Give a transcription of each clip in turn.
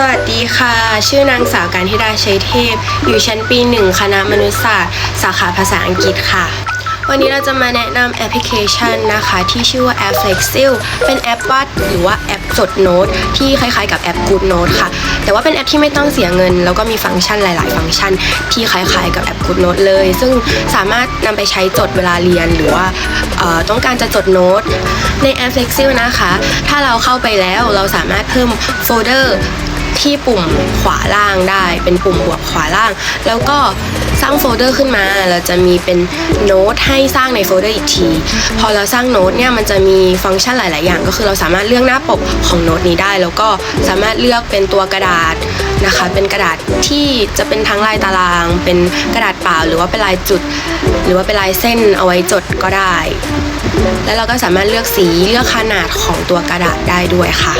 สวัสดีค่ะ ชื่อนางสาวการธิดาชัยเทพ อยู่ชั้นปีหนึ่งคณะมนุษยศาสตร์ สาขาภาษาอังกฤษค่ะ วันนี้เราจะมาแนะนำแอปพลิเคชันนะคะ ที่ชื่อว่าแอป Flexil เป็นแอปวาดหรือว่าแอปจดโน้ต ที่คล้ายๆกับแอป Good Note ค่ะ แต่ว่าเป็นแอปที่ไม่ต้องเสียเงิน แล้วก็มีฟังก์ชันหลาย ๆ ฟังก์ชัน ที่คล้ายๆกับแอป Good Note เลย ซึ่งสามารถนำไปใช้จดเวลาเรียนหรือว่าต้องการจะจดโน้ตในแอป Flexil นะคะ ถ้าเราเข้าไปแล้วเราสามารถเพิ่มโฟลเดอร์ ที่ปุ่มขวาล่างได้ เป็นปุ่มบวกขวาล่าง แล้วก็สร้างโฟลเดอร์ขึ้นมา เราจะมีเป็นโน้ตให้สร้างในโฟลเดอร์อีกที พอเราสร้างโน้ตเนี่ยมันจะมีฟังก์ชันหลาย ๆ อย่าง ก็คือเราสามารถเลือกหน้าปกของโน้ตนี้ได้ แล้วก็สามารถเลือกเป็นตัวกระดาษนะคะ เป็นกระดาษที่จะเป็นทั้งลายตาราง เป็นกระดาษเปล่า หรือว่าเป็นลายจุด หรือว่าเป็นลายเส้นเอาไว้จดก็ได้ แล้วเราก็สามารถเลือกสี เลือกขนาดของตัวกระดาษได้ด้วยค่ะ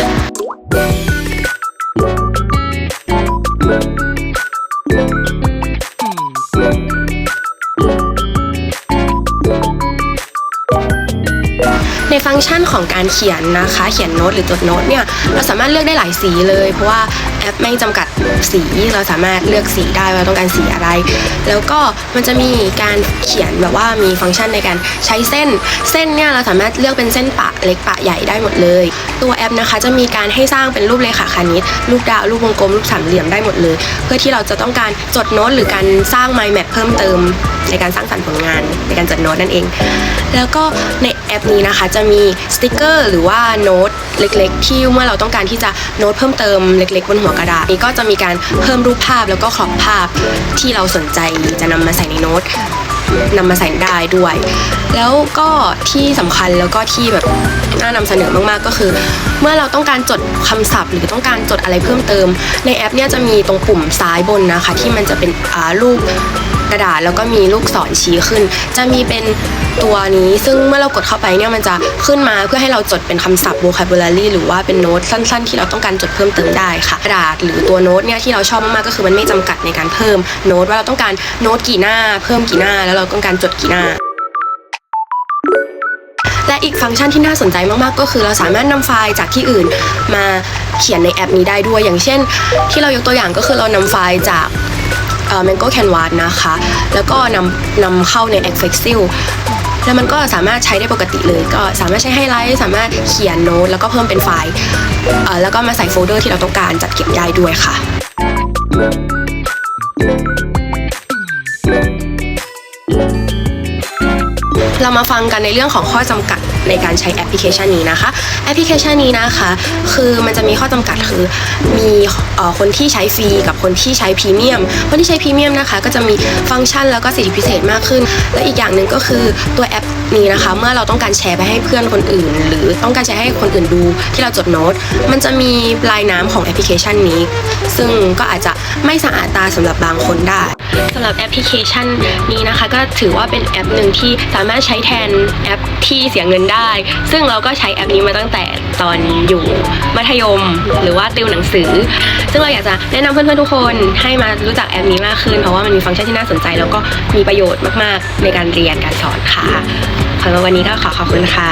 ในฟังก์ชันของการเขียนนะคะ เขียนโน้ตหรือจดโน้ตเนี่ยเราสามารถเลือกได้หลายสีเลย เพราะว่า แอปไม่จำกัดสีเราสามารถเลือกสีได้ว่าเราต้องการสีอะไร แล้วก็มันจะมีการเขียนแบบว่ามีฟังก์ชันในการใช้เส้น เส้นเนี่ยเราสามารถเลือกเป็นเส้นปะเล็กปะใหญ่ได้หมดเลย ตัวแอปนะคะจะมีการให้สร้างเป็นรูปเลขาคณิตรูปดาวรูปวงกลมรูปสามเหลี่ยมได้หมดเลย เพื่อที่เราจะต้องการจดโน้ตหรือการสร้าง mind map เพิ่มเติมในการสร้างสรรค์ผลงานในการจดโน้ตนั่นเอง แล้วก็ในแอปนี้นะคะจะมีสติกเกอร์ หรือว่าโน้ตเล็ก ๆ ที่เมื่อเราต้องการที่จะโน้ตเพิ่มเติมเล็ก ๆ บนหัวกระดาษนี้ก็จะมีการเพิ่มรูปภาพแล้วก็ครอบภาพที่เราสนใจจะนำมาใส่ในโน้ตนำมาใส่ได้ด้วย แล้วก็ที่สำคัญแล้วก็ที่แบบน่านำเสนอมากๆก็คือ เมื่อเราต้องการจดคำศัพท์ หรือต้องการจดอะไรเพิ่มเติม ในแอปเนี่ยจะมีตรงปุ่มซ้ายบนนะคะ ที่มันจะเป็นรูป กระดาษแล้วก็มีลูกศรชี้ขึ้น จะมีเป็นตัวนี้ซึ่งเมื่อเรากดเข้าไปเนี่ยมันจะขึ้นมาเพื่อให้เราจดเป็นคำศัพท์ vocabulary หรือว่าเป็นโน้ตสั้น ๆ ที่เราต้องการจดเพิ่มเติมได้ค่ะ กระดาษหรือตัวโน้ตเนี่ยที่เราชอบมากๆก็คือมันไม่จำกัดในการเพิ่มโน้ตว่าเราต้องการโน้ตกี่หน้า เพิ่มกี่หน้า แล้วเราต้องการจดกี่หน้าและอีกฟังก์ชันที่น่าสนใจมาก ๆ ก็คือเราสามารถนำไฟล์จากที่อื่นมาเขียนในแอปนี้ได้ด้วย อย่างเช่น ที่เรายกตัวอย่างก็คือเรานำไฟล์จาก Mango Canvas นะคะ แล้วก็นำนำเข้าใน a f f e x i l แล้วมันก็สามารถใช้ได้ปกติเลย ก็สามารถใช้ไฮไลท์สามารถเขียนโน้ตแล้วก็เพิ่มเป็นไฟล์เอ่อแล้วก็มาใส่โฟลเดอร์ที่เราต้องการจัดเก็บได้ด้วยค่ะ เรามาฟังกันในเรื่องของข้อจำกัด ในการใช้แอปพลิเคชันนี้นะคะ แอปพลิเคชันนี้นะคะ คือมันจะมีข้อจำกัดคือมีออคนที่ใช้ฟรีกับคนที่ใช้พรีเมียม คนที่ใช้พรีเมียมนะคะ ก็จะมีฟังก์ชันแล้วก็สิทธิพิเศษมากขึ้น และอีกอย่างหนึ่งก็คือตัวแอปนี้นะคะ เมื่อเราต้องการแชร์ไปให้เพื่อนคนอื่น หรือต้องการแชร์ให้คนอื่นดูที่เราจดโน้ต มันจะมีลายน้ำของแอปพลิเคชันนี้ ซึ่งก็อาจจะไม่สะอาดตาสำหรับบางคนได้ สำหรับแอปพลิเคชันนี้นะคะ ก็ถือว่าเป็นแอปหนึ่งที่สามารถใช้แทนแอปที่เสียเงินได้ ซึ่งเราก็ใช้แอปนี้มาตั้งแต่ตอนอยู่มัธยมหรือว่าติวหนังสือ ซึ่งเราอยากจะแนะนำเพื่อนๆทุกคนให้มารู้จักแอปนี้มากขึ้น เพราะว่ามันมีฟังก์ชันที่น่าสนใจ แล้วก็มีประโยชน์มากๆ ในการเรียนการสอนค่ะสำหรับวันนี้ก็ขอขอบคุณค่ะ